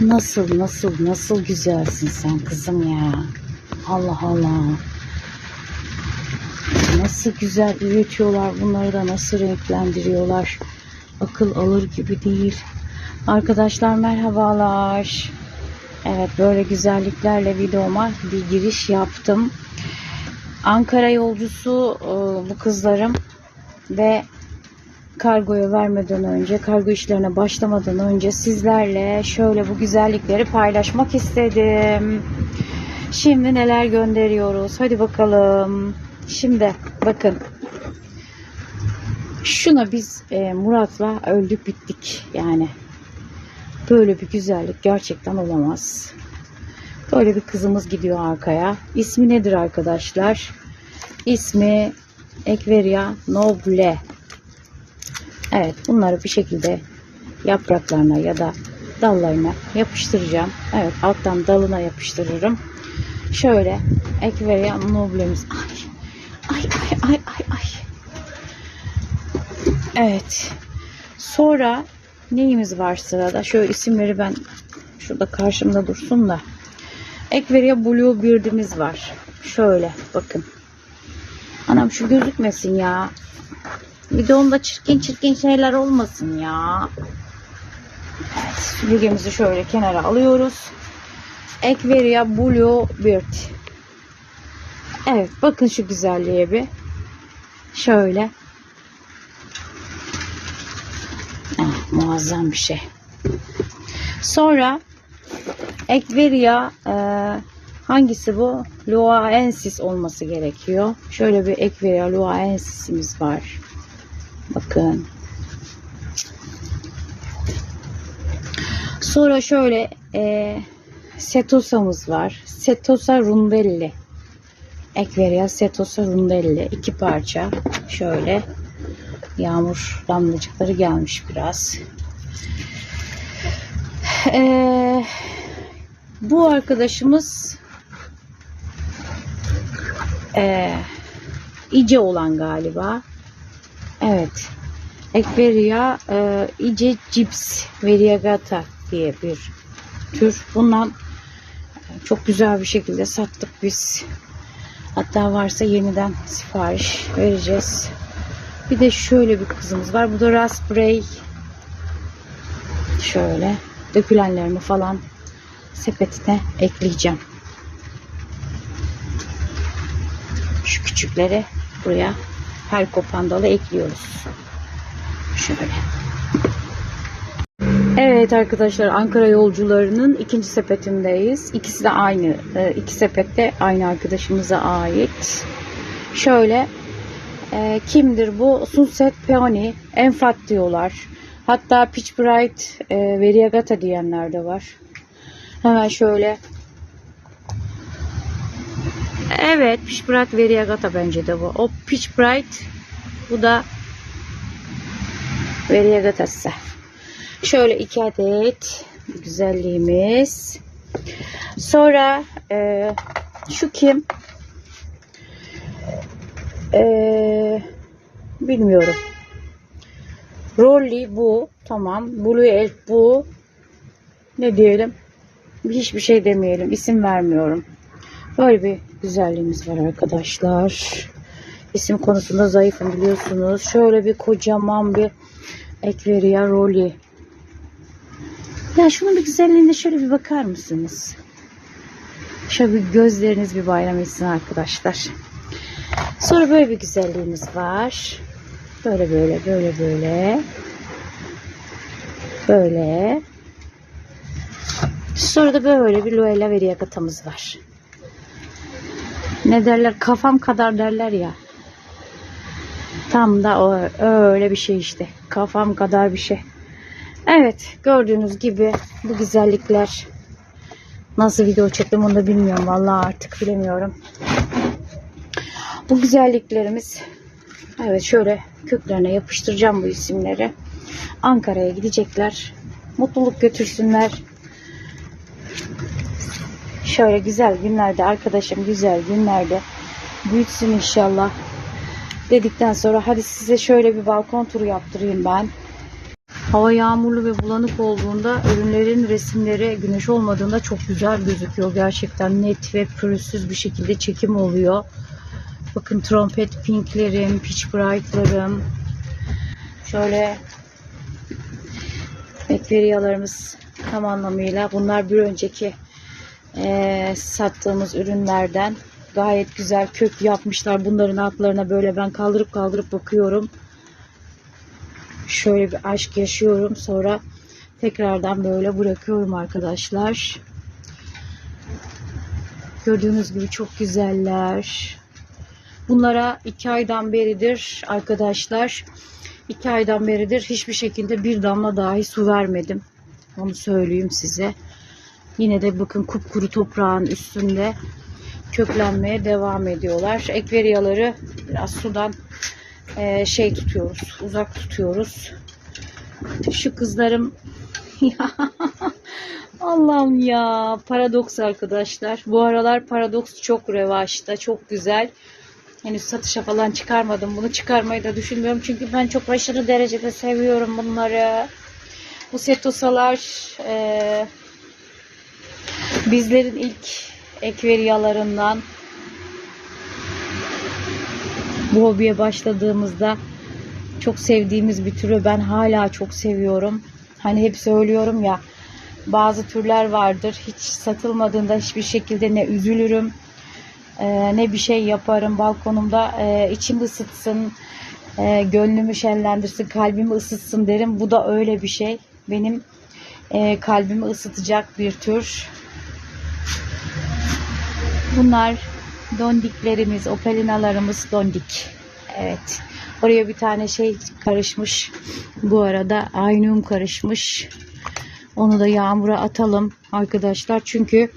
Nasıl nasıl nasıl güzelsin sen kızım ya. Allah Allah. Nasıl güzel üretiyorlar bunları da nasıl renklendiriyorlar. Akıl alır gibi değil. Arkadaşlar merhabalar. Evet böyle güzelliklerle videoma bir giriş yaptım. Ankara yolcusu e, bu kızlarım ve kargoya vermeden önce, kargo işlerine başlamadan önce sizlerle şöyle bu güzellikleri paylaşmak istedim. Şimdi neler gönderiyoruz? Hadi bakalım. Şimdi bakın. Şuna biz e, Murat'la öldük bittik yani. Böyle bir güzellik gerçekten olamaz. Böyle bir kızımız gidiyor arkaya. İsmi nedir arkadaşlar? İsmi Ekveria Noble. Evet bunları bir şekilde yapraklarına ya da dallarına yapıştıracağım. Evet alttan dalına yapıştırırım. Şöyle Ekveria Noble'miz. Ay, ay, ay, ay, ay, ay. Evet. Sonra neyimiz var sırada? Şöyle isimleri ben şurada karşımda dursun da. Ekveria Blue Beard'imiz var. Şöyle bakın. Anam şu gözükmesin ya. Bir de onda çirkin çirkin şeyler olmasın ya. Evet, süpürgemizi şöyle kenara alıyoruz. Ekveria Blue Beard. Evet, bakın şu güzelliğe bir. Şöyle. Ah, muazzam bir şey. Sonra Ekveria e, hangisi bu? Loaensis olması gerekiyor. Şöyle bir Ekveria Loaensis'imiz var. Bakın. Sonra şöyle e, Setosa'mız var. Setosa rundelli. Ekveria Setosa rundelli. iki parça. Şöyle. Yağmur damlacıkları gelmiş biraz. E, bu arkadaşımız e, ice olan galiba. Evet. Ekveria e, ice cips variegata diye bir tür. Bundan e, çok güzel bir şekilde sattık biz. Hatta varsa yeniden sipariş vereceğiz. Bir de şöyle bir kızımız var. Bu da raspberry. Şöyle dökülenlerimi falan sepetine ekleyeceğim. Şu küçükleri buraya her kopan dalı ekliyoruz. Şöyle. Evet arkadaşlar Ankara yolcularının ikinci sepetindeyiz. İkisi de aynı. e, iki sepette aynı arkadaşımıza ait. Şöyle e, kimdir bu? Sunset Peony. Enfat diyorlar. Hatta Pitch Bright e, Variegata diyenler de var. Hemen şöyle Evet, Pitch Bright Variegata bence de bu. O Pitch Bright, bu da Variegata'sı. Şöyle iki adet güzelliğimiz. Sonra e, şu kim? E, bilmiyorum. Rolly bu. Tamam. Blue Elf bu. Ne diyelim? Hiçbir şey demeyelim. İsim vermiyorum. Böyle bir güzelliğimiz var arkadaşlar. İsim konusunda zayıfım biliyorsunuz. Şöyle bir kocaman bir Ekveria Rolly. Ya şunun bir güzelliğine şöyle bir bakar mısınız? Şöyle bir gözleriniz bir bayram etsin arkadaşlar. Sonra böyle bir güzelliğimiz var. Böyle böyle böyle böyle. Böyle. Sonra da böyle bir Luella Variagata'mız var. Ne derler? Kafam kadar derler ya. Tam da o öyle bir şey işte. Kafam kadar bir şey. Evet gördüğünüz gibi bu güzellikler nasıl video çektim onu da bilmiyorum. Vallahi artık bilemiyorum. Bu güzelliklerimiz evet şöyle köklerine yapıştıracağım bu isimleri. Ankara'ya gidecekler. Mutluluk götürsünler. Şöyle güzel günlerde arkadaşım güzel günlerde büyütsün inşallah dedikten sonra hadi size şöyle bir balkon turu yaptırayım ben. Hava yağmurlu ve bulanık olduğunda ürünlerin resimleri güneş olmadığında çok güzel gözüküyor. Gerçekten net ve pürüzsüz bir şekilde çekim oluyor. Bakın trompet pinklerim, pitch bright'larım. Şöyle ekveriyalarımız tam anlamıyla bunlar bir önceki eee, sattığımız ürünlerden gayet güzel kök yapmışlar. Bunların altlarına böyle ben kaldırıp kaldırıp bakıyorum. Şöyle bir aşk yaşıyorum. Sonra tekrardan böyle bırakıyorum arkadaşlar. Gördüğünüz gibi çok güzeller. Bunlara iki aydan beridir arkadaşlar. iki aydan beridir hiçbir şekilde bir damla dahi su vermedim. Onu söyleyeyim size. Yine de bakın kupkuru toprağın üstünde köklenmeye devam ediyorlar. Ekveriyaları biraz sudan eee, şey tutuyoruz, uzak tutuyoruz. Şu kızlarım Allah'ım ya paradoks arkadaşlar. Bu aralar paradoks çok revaçta, çok güzel. Henüz satışa falan çıkarmadım. Bunu çıkarmayı da düşünmüyorum. Çünkü ben çok aşırı derecede seviyorum bunları. Bu setosalar eee bizlerin ilk ekveriyalarından bu hobiye başladığımızda çok sevdiğimiz bir türü ben hala çok seviyorum. Hani hep söylüyorum ya bazı türler vardır hiç satılmadığında hiçbir şekilde ne üzülürüm e, ne bir şey yaparım balkonumda e, içim ısıtsın e, gönlümü şenlendirsin kalbimi ısıtsın derim. Bu da öyle bir şey. Benim kalbimi ısıtacak bir tür. Bunlar dondiklerimiz, opelinalarımız dondik. Evet. Oraya bir tane şey karışmış. Bu arada aynum karışmış. Onu da yağmura atalım arkadaşlar. Çünkü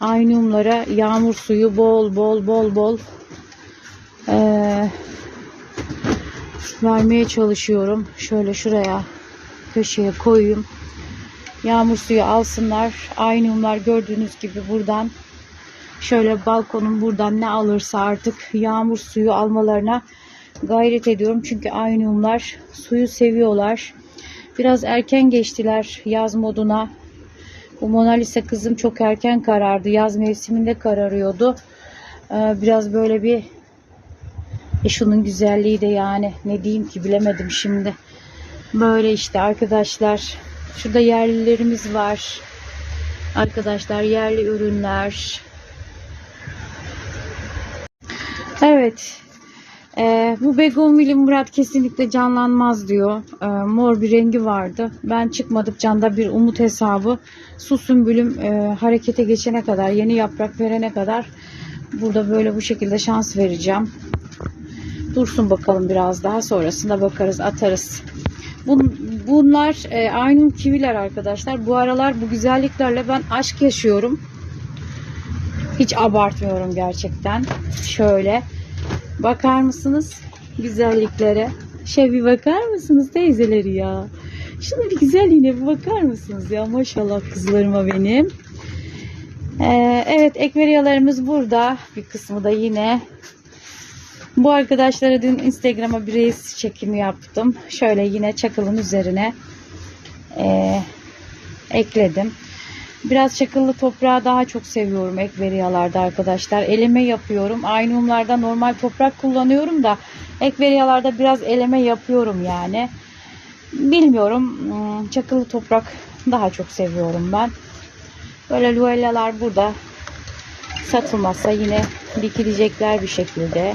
aynumlara yağmur suyu bol bol bol bol eee, vermeye çalışıyorum. Şöyle şuraya köşeye koyayım. Yağmur suyu alsınlar. Aynumlar gördüğünüz gibi buradan şöyle balkonun buradan ne alırsa artık yağmur suyu almalarına gayret ediyorum. Çünkü aynumlar suyu seviyorlar. Biraz erken geçtiler yaz moduna. Bu Mona Lisa kızım çok erken karardı. Yaz mevsiminde kararıyordu. Ee, biraz böyle bir e şunun güzelliği de yani ne diyeyim ki bilemedim şimdi. Böyle işte arkadaşlar. Şurada yerlilerimiz var. Arkadaşlar yerli ürünler. Evet. Ee, bu Begonvil'in Murat kesinlikle canlanmaz diyor. Ee, mor bir rengi vardı. Ben çıkmadık da bir umut hesabı. Su sümbülüm e, harekete geçene kadar, yeni yaprak verene kadar burada böyle bu şekilde şans vereceğim. Dursun bakalım biraz daha sonrasında bakarız atarız. Bun, bunlar e, aynı kiviler arkadaşlar. Bu aralar bu güzelliklerle ben aşk yaşıyorum. Hiç abartmıyorum gerçekten. Şöyle bakar mısınız güzelliklere? Şey bir bakar mısınız teyzeleri ya? Şunun bir güzelliğine bir bakar mısınız ya? Maşallah kızlarıma benim. Ee, evet ekveriyalarımız burada. Bir kısmı da yine bu arkadaşlara dün Instagram'a bir reis çekimi yaptım. Şöyle yine çakılın üzerine eee, ekledim. Biraz çakıllı toprağı daha çok seviyorum ekveriyalarda arkadaşlar. Eleme yapıyorum. Aynumlarda normal toprak kullanıyorum da ekveriyalarda biraz eleme yapıyorum yani. Bilmiyorum. hmm, Çakıllı toprak daha çok seviyorum ben. Böyle luellalar burada satılmazsa yine dikilecekler bir şekilde.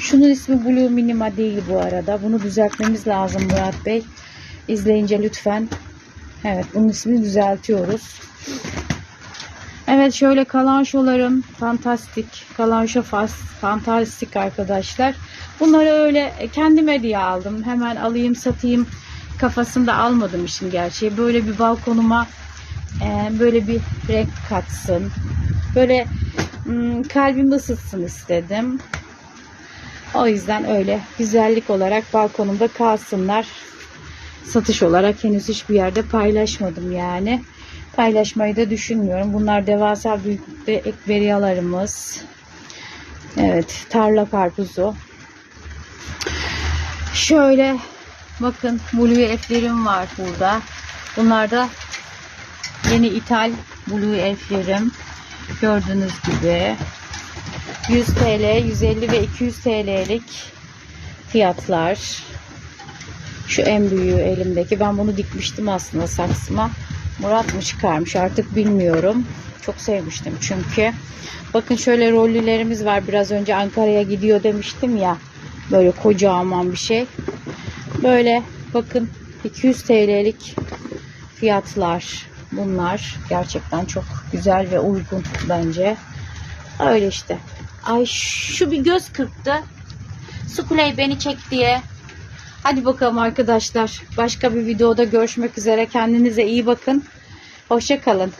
Şunun ismi Blue Minima değil bu arada. Bunu düzeltmemiz lazım Murat Bey. İzleyince lütfen. Evet bunun ismini düzeltiyoruz. Evet şöyle kalanşolarım fantastik. Kalanşo fas, fantastik arkadaşlar. Bunları öyle kendime diye aldım. Hemen alayım satayım kafasında almadım işin gerçeği. Böyle bir balkonuma e, böyle bir renk katsın. Böyle mm, kalbimi ısıtsın istedim. O yüzden öyle güzellik olarak balkonumda kalsınlar. Satış olarak henüz hiçbir yerde paylaşmadım yani. Paylaşmayı da düşünmüyorum. Bunlar devasa büyüklükte ekveriyalarımız. Evet, tarla karpuzu. Şöyle Bakın Blue F'lerim var burada. Bunlar da yeni ithal Blue F'lerim. Gördüğünüz gibi 100 TL, 150 ve 200 TL'lik fiyatlar. Şu en büyüğü elimdeki. Ben bunu dikmiştim aslında saksıma. Murat mı çıkarmış artık bilmiyorum. Çok sevmiştim çünkü. Bakın şöyle rollülerimiz var. Biraz önce Ankara'ya gidiyor demiştim ya. Böyle kocaman bir şey. Böyle bakın 200 TL'lik fiyatlar bunlar. Gerçekten çok güzel ve uygun bence. Öyle işte. Ay şu bir göz kırptı. Sukuley beni çek diye. Hadi bakalım arkadaşlar. Başka bir videoda görüşmek üzere. Kendinize iyi bakın. Hoşça kalın.